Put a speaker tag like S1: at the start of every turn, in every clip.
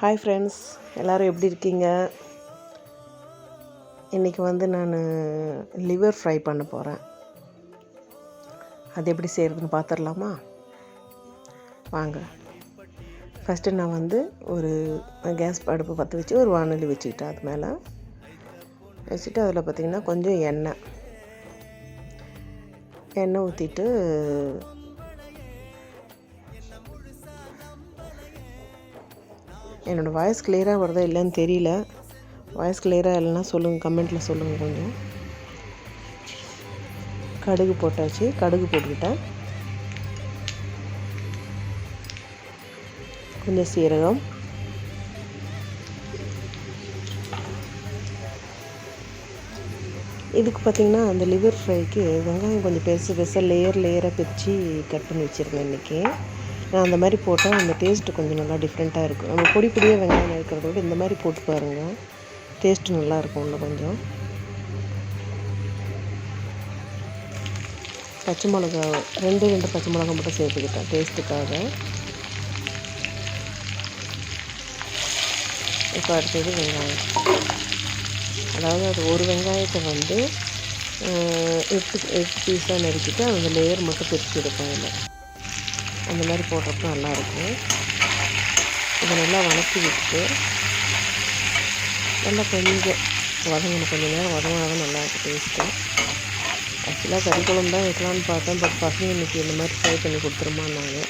S1: Hi friends எல்லோரும் எப்படி இருக்கீங்க? இன்றைக்கி வந்து நான் லிவர் ஃப்ரை பண்ண போகிறேன் அது எப்படி செய்கிறதுன்னு பார்த்துடலாமா வாங்க. ஃபஸ்ட்டு நான் வந்து ஒரு கேஸ் அடுப்பு பற்ற வச்சு ஒரு வானொலி வச்சுக்கிட்டேன் அது மேலே. வச்சுட்டு அதில் பார்த்திங்கன்னா கொஞ்சம் எண்ணெய். எண்ணெய் ஊற்றிட்டு என்னோடய வாய்ஸ் கிளியராக வருதா இல்லைன்னு தெரியல. வாய்ஸ் கிளியராக இல்லைன்னா சொல்லுங்கள் கமெண்ட்டில் சொல்லுங்கள் கொஞ்சம். கடுகு போட்டாச்சு கடுகு போட்டுக்கிட்டேன். கொஞ்சம் சீரகம். இதுக்கு பார்த்திங்கன்னா அந்த லிவர் ஃப்ரைக்கு வெங்காயம் கொஞ்சம் பெருசு பெருசாக லேயர் லேயராக பிரித்து கட் பண்ணி வச்சுருந்தேன் இன்றைக்கி அந்த மாதிரி போட்டால் அந்த டேஸ்ட்டு கொஞ்சம் நல்லா டிஃப்ரெண்ட்டாக இருக்கும். நம்ம பொடி பொடியாக வெங்காயம் இருக்கிறத விட இந்த மாதிரி போட்டு பாருங்கள் டேஸ்ட்டு நல்லாயிருக்கும் இன்னும் கொஞ்சம். பச்சை மிளகா ரெண்டு ரெண்டு பச்சை மிளகா மட்டும் சேர்த்துக்கிட்டேன் டேஸ்ட்டுக்காக இப்போ அடுத்தது வெங்காயம். அதாவது அது ஒரு வெங்காயத்தை வந்து எட்டு எட்டு பீஸாக நறுக்கிட்டு அந்த லேயர் மட்டும் பிரித்து எடுப்பேன் அந்த மாதிரி போடுறப்ப நல்லாயிருக்கும். இதை நல்லா வதக்கி விட்டு நல்லா கொஞ்சம் வதங்கணும். கொஞ்சம் நேரம் வதங்கினா நல்லா நல்லாயிருக்கும் டேஸ்ட்டு ஆக்சுவலாக கறி குழம்பு தான் வைக்கலான்னு பார்த்தேன். பட் பசங்க இன்றைக்கி இந்த மாதிரி ஃப்ரை பண்ணி கொடுத்துருமான்னாங்க.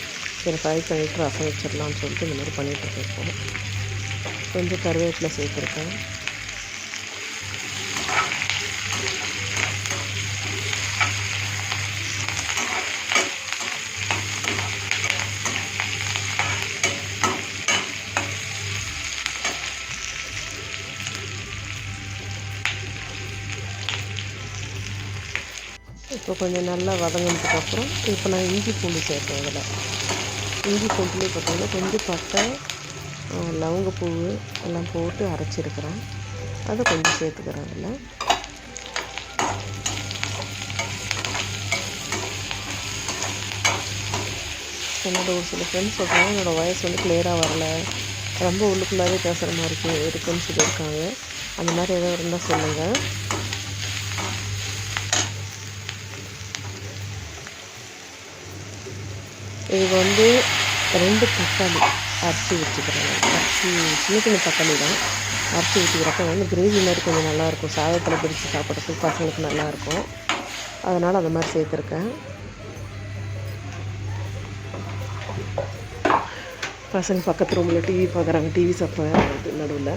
S1: சரி ஃப்ரை பண்ணிவிட்டு ரசம் வச்சிடலான்னு சொல்லிட்டு இந்த மாதிரி பண்ணிகிட்டு இருக்கோம் கொஞ்சம் கருவேப்பிலை சேர்த்துருக்கேன். இப்போ கொஞ்சம் நல்லா வதங்கினதுக்கப்புறம் இப்போ நான் இஞ்சி பூண்டு சேர்ப்பேன் அதில் இஞ்சி பூண்டுலேயே பார்த்தீங்கன்னா கொஞ்சம் பட்டை லவங்கப்பூ எல்லாம் போட்டு அரைச்சிருக்கிறேன். அதை கொஞ்சம் சேர்த்துக்கிறேன் அதில் என்னோடய ஒரு சில ஃப்ரெண்ட்ஸ் சொல்கிறாங்க என்னோடய வாய்ஸ் வந்து கிளியராக வரல. ரொம்ப உள்ளுக்குள்ளாவே பேசுகிற மாதிரி இருக்கு இருக்குன்னு சொல்லியிருக்காங்க. அந்த மாதிரி எதாவது இருந்தால் சொல்லுங்கள் இது வந்து ரெண்டு தக்காளி அரிசி வச்சுக்கிறேன். அரிசி சின்ன சின்ன தக்காளி தான். அரிசி ஊற்றிக்கிறப்ப வந்து கிரேவி மாதிரி கொஞ்சம் நல்லாயிருக்கும். சாதத்தில் பிடிச்சி சாப்பிட்றதுக்கு பசங்களுக்கு நல்லாயிருக்கும். அதனால் அந்த மாதிரி சேர்த்துருக்கேன். பசங்க பக்கத்து ரூமில் டிவி பார்க்குறாங்க. டிவி சத்தம் வருது நடுவில்.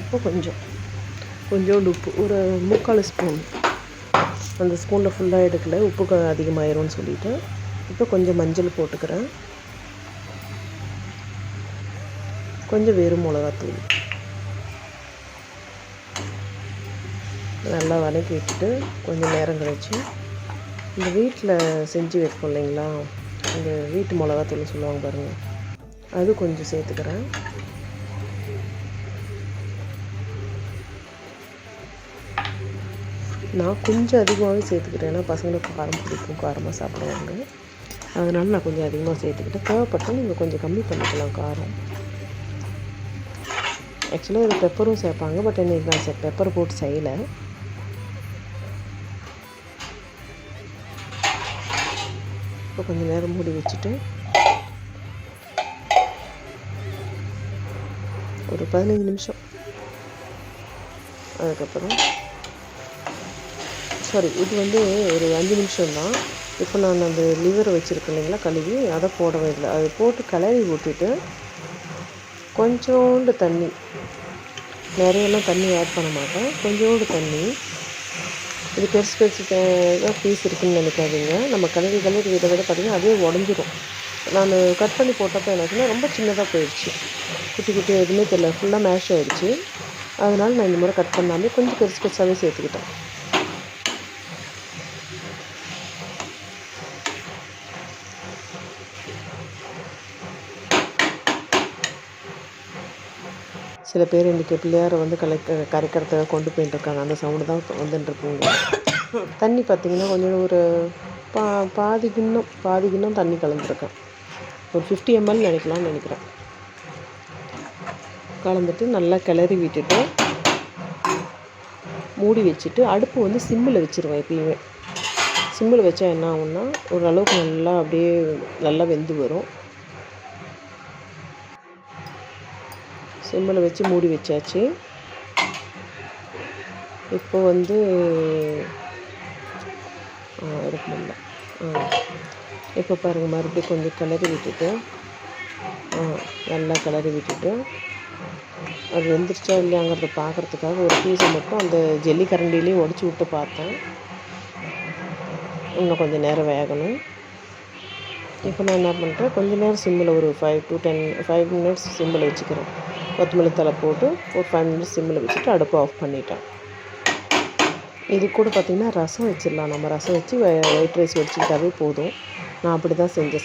S1: இப்போ கொஞ்சம். கொஞ்சோண்டு உப்பு. ஒரு முக்கால் ஸ்பூன். அந்த ஸ்பூனில் ஃபுல்லாக எடுக்கல. உப்பு அதிகமாயிரும்னு சொல்லிவிட்டு இப்போ கொஞ்சம் மஞ்சள் போட்டுக்கிறேன். கொஞ்சம் வெறும் மிளகாத்தூள். நல்லா வதக்கி விட்டுட்டு கொஞ்சம் நேரம் கழிச்சு இந்த வீட்டில் செஞ்சு வைப்போம் இல்லைங்களா? இந்த வீட்டு மிளகாத்தூள் சொல்லுவாங்க பாருங்கள் அது கொஞ்சம் சேர்த்துக்கிறேன். நான் கொஞ்சம் அதிகமாகவே சேர்த்துக்கிட்டேன். ஏன்னா பசங்களுக்கு காரம் பிடிக்கும். காரமாக சாப்பிடுவாங்க. அதனால் நான் கொஞ்சம் அதிகமாக சேர்த்துக்கிட்டேன். தேவைப்பட்டால் நீங்கள் கொஞ்சம் கம்மி பண்ணிக்கலாம் காரம். ஆக்சுவலாக இது பெப்பரும் சேர்ப்பாங்க. பட் இன்றைக்கி நான் பெப்பர் போட்டு செய்யலை. இப்போ கொஞ்சம் நேரம் மூடி வச்சுட்டு ஒரு பதினஞ்சு நிமிஷம். அதுக்கப்புறம் சாரி இது வந்து ஒரு அஞ்சு நிமிஷம் தான் இப்போ நான் அந்த லிவர் வச்சுருக்கேன் இல்லைங்களா கழுவி. அதை போடவே இல்லை. அதை போட்டு கிளறி ஊற்றிட்டு கொஞ்சோண்டு தண்ணி. நிறையெல்லாம் தண்ணி ஆட் பண்ண மாட்டேன். கொஞ்சோண்டு தண்ணி. இது பெருசு பெருசு தான் பீஸ் இருக்குதுன்னு நினைக்காதீங்க. நம்ம கழுவி கழுவி விட விட பார்த்திங்கன்னா அதே உடஞ்சிரும். நான் கட் பண்ணி போட்டப்போ என்னாச்சுன்னா ரொம்ப சின்னதாக போயிடுச்சு குட்டி குட்டி எதுவுமே தெரியல. ஃபுல்லாக மேஷ் ஆகிடுச்சு அதனால் நான் இந்த முறை கட் பண்ணாமல் கொஞ்சம் பெருசு பெருசாகவே சேர்த்துக்கிட்டேன். சில பேர் இன்றைக்கி பிள்ளையாரை வந்து கலைக்க கரைக்கிறதுக்காக கொண்டு போயிட்டுருக்காங்க அந்த சவுண்டு தான் வந்துட்டுருக்குங்க தண்ணி பார்த்திங்கன்னா கொஞ்சம் ஒரு பா பாதி கிண்ணம் பாதி கிண்ணம் தண்ணி கலந்துருக்கேன் ஒரு ஃபிஃப்டி எம்எல் நினைக்கலாம்னு நினைக்கிறேன். கலந்துட்டு நல்லா கிளறி விட்டுட்டு மூடி வச்சுட்டு அடுப்பு வந்து சிம்மில் வச்சுருவேன் எப்பயுமே. சிம்மில் வச்சா என்ன ஆகும்னா ஓரளவுக்கு நல்லா அப்படியே நல்லா வெந்து வரும். சிம்மில் வச்சு மூடி வச்சாச்சு. இப்போ வந்து எடுக்க முடியல இப்போ பாருங்கள் மறுபடியும் கொஞ்சம் கிளறி விட்டுட்டு நல்லா கிளறி விட்டுட்டு அது வெந்துருச்சா இல்லையாங்கிறத பார்க்குறதுக்காக ஒரு பீஸை மட்டும் அந்த ஜல்லி கரண்டிலேயே உடச்சி விட்டு பார்த்தேன். இன்னும் கொஞ்சம் நேரம் வேகணும். இப்போ நான் என்ன பண்ணுறேன் கொஞ்ச நேரம் சிம்மில் ஒரு five to ten five minutes சிம்மில் வச்சுக்கிறேன். கொத்தமல்லி தலை போட்டு ஒரு ஃபைவ் மினிட்ஸ் சிம்மில் வச்சுட்டு அடுப்பு ஆஃப் பண்ணிட்டேன். இது கூட பார்த்திங்கன்னா ரசம் வச்சிடலாம். நம்ம ரசம் வச்சு ஒயிட் ரைஸ் வச்சுக்கிட்டாவே போதும். நான் அப்படி தான் செஞ்சேன்.